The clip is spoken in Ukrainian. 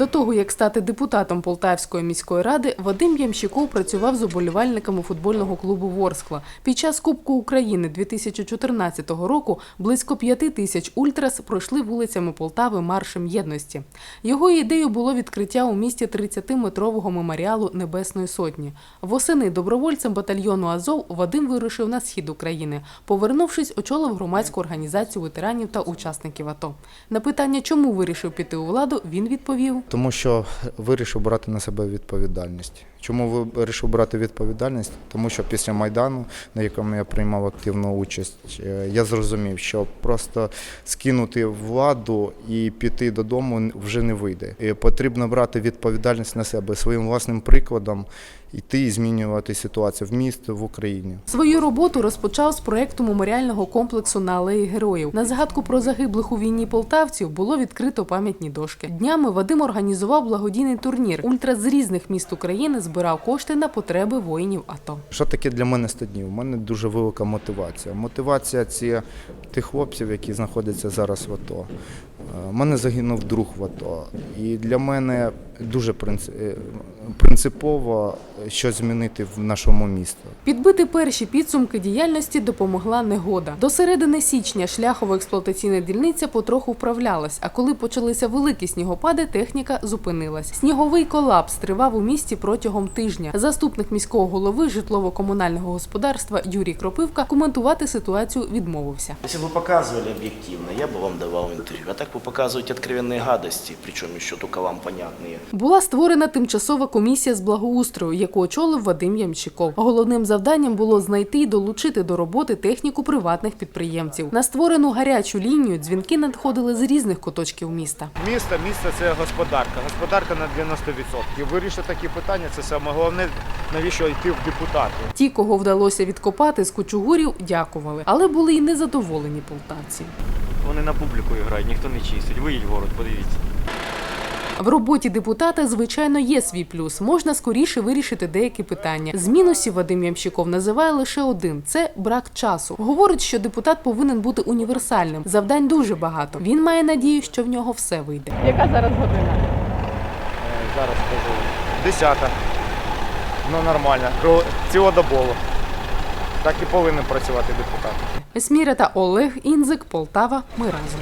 До того, як стати депутатом Полтавської міської ради, Вадим Ямщиков працював з уболівальниками футбольного клубу Ворскла. Під час Кубку України 2014 року близько п'яти тисяч ультрас пройшли вулицями Полтави маршем єдності. Його ідеєю було відкриття у місті 30-метрового меморіалу Небесної Сотні. Восени добровольцем батальйону Азов Вадим вирушив на схід України. Повернувшись, очолив громадську організацію ветеранів та учасників АТО. На питання, чому вирішив піти у владу, він відповів. Тому що вирішив брати на себе відповідальність. Чому вирішив брати відповідальність? Тому що після Майдану, на якому я приймав активну участь, е, я зрозумів, що просто скинути владу і піти додому вже не вийде. І потрібно брати відповідальність на себе своїм власним прикладом, йти і змінювати ситуацію в місті, в Україні. Свою роботу розпочав з проекту меморіального комплексу на алеї героїв. На згадку про загиблих у війні полтавців було відкрито пам'ятні дошки. Днями Вадим організував благодійний турнір. Ультра з різних міст України збирав кошти на потреби воїнів АТО. Що таке для мене 100 днів? У мене дуже велика мотивація. Мотивація це тих хлопців, які знаходяться зараз в АТО. У мене загинув друг в АТО. І для мене дуже е, принципово щось змінити в нашому місті. Підбити перші підсумки діяльності допомогла негода. До середини січня шляхово-експлуатаційна дільниця потроху вправлялась, а коли почалися великі снігопади, техніка зупинилась. Сніговий колапс тривав у місті протягом тижня. Заступник міського голови житлово-комунального господарства Юрій Кропивка коментувати ситуацію відмовився Если бы вы показывали объективно, я бы вам давал интервью. А так вы показываете откровенные гадости, причем еще только вам понятные. Була створена тимчасова комісія з благоустрою, яку очолив Вадим Ямщиков. Головним завданням було знайти і долучити до роботи техніку приватних підприємців. На створену гарячу лінію дзвінки надходили з різних куточків міста. Місто, місто це господарка. Господарка на 90%. Вирішити такі питання це саме головне, навіщо йти в депутати. Ті, кого вдалося відкопати з кучугурів, дякували, але були й незадоволені полтавці. Вони на публіку грають, ніхто не чистить. Виїдь город, подивіться. В роботі депутата, звичайно, є свій плюс. Можна скоріше вирішити деякі питання. З мінусів Вадим Ямщиков називає лише один: це брак часу. Говорить, що депутат повинен бути універсальним. Завдань дуже багато. Він має надію, що в нього все вийде. Яка зараз година? Е, Зараз скажу. Десята. Ну нормально. Цілодобово. Так і повинен працювати депутат. Есміра та Олег Інзик, Полтава. Ми разом.